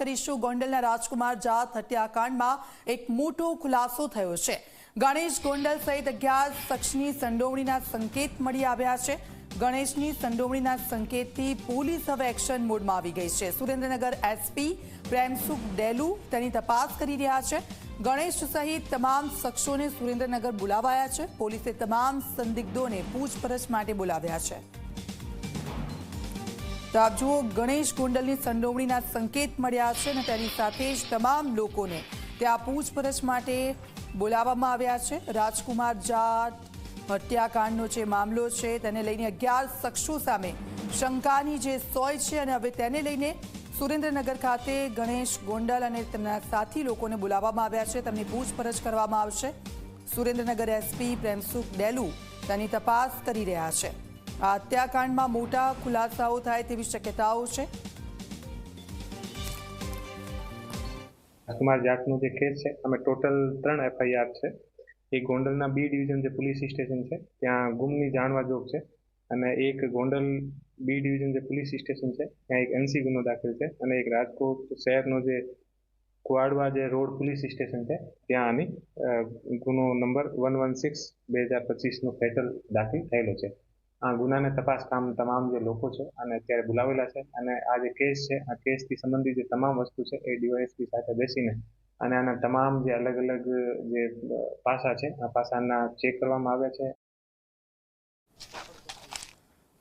કરીશું. ગોંડલના રાજકુમાર જાત હત્યાકાંડમાં એક મોટો ખુલાસો થયો છે. ગણેશ ગોંડલ સહિત અગિયાર શખ્સની સંડોવણીના સંકેત મળી આવ્યા છે. ગણેશની સંડોવણીના સંકેતથી પોલીસ હવે એક્શન મોડમાં આવી ગઈ છે. સુરેન્દ્રનગર એસપી પ્રેમસુખ ડેલુ તેની તપાસ કરી રહ્યા છે. ગણેશ સહિત તમામ શખ્સોને સુરેન્દ્રનગર બોલાવાયા છે. પોલીસે તમામ સંદિગ્ધોને પૂછપરછ માટે બોલાવ્યા છે. તો આપ જુઓ, ગણેશ ગોંડલની સંડોવણીના સંકેત મળ્યા છે અને તેની સાથે જ તમામ લોકોને ત્યાં પૂછપરછ માટે બોલાવવામાં આવ્યા છે. રાજકુમાર જાટ હત્યાકાંડનો જે મામલો છે, તેને લઈને અગિયાર શખ્સો સામે શંકાની જે સોય છે અને હવે તેને લઈને સુરેન્દ્રનગર ખાતે ગણેશ ગોંડલ અને તેમના સાથી લોકોને બોલાવવામાં આવ્યા છે. તેમની પૂછપરછ કરવામાં આવશે. સુરેન્દ્રનગર એસપી પ્રેમસુખ ડેલુ તેની તપાસ કરી રહ્યા છે. આ હત્યાકાંડમાં મોટા ખુલાસાઓ થાય તેવી શક્યતાઓ છે. કુમાર જાટનો જે કેસ છે, અમે ટોટલ ત્રણ એફઆઈઆર છે. એક ગોંડલના બી ડિવિઝન જે પોલીસ સ્ટેશન છે, ત્યાં ગુમની જાણવા જોગ છે અને એક ગોંડલ બી ડિવિઝન જે પોલીસ સ્ટેશન છે, ત્યાં એક એનસી ગુનો દાખલ છે અને એક રાજકોટ શહેરનો જે કુવાડવા જે રોડ પોલીસ સ્ટેશન છે, ત્યાં આની ગુનો નંબર વન વન સિક્સ બે હજાર પચીસનો ફેટલ દાખલ થયેલો છે. આ ગુનાને તપાસ કામ તમામ જે લોકો છે અને અત્યારે બોલાવેલા છે અને આ જે કેસ છે, આ કેસથી સંબંધિત જે તમામ વસ્તુ છે એ ડીવાયએસપી સાથે બેસીને અને આના તમામ જે અલગ અલગ જે પાસા છે, આ પાસાના ચેક કરવામાં આવ્યા છે.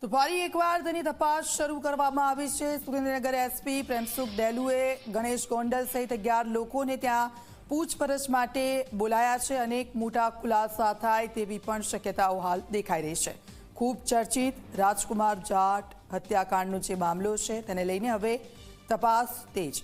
તો ફરી એકવાર તેની તપાસ શરૂ કરવામાં આવી છે. સુરેન્દ્રનગર એસપી પ્રેમસુખ ડેલુએ ગણેશ ગોંડલ સહિત અગિયાર લોકોને ત્યાં પૂછપરછ માટે બોલાયા છે. અનેક મોટા ખુલાસા થાય તેવી પણ શક્યતાઓ હાલ દેખાઈ રહી છે. ખૂબ ચર્ચિત રાજકુમાર જાટ હત્યાકાંડનો જે મામલો છે તેને લઈને હવે તપાસ તેજ.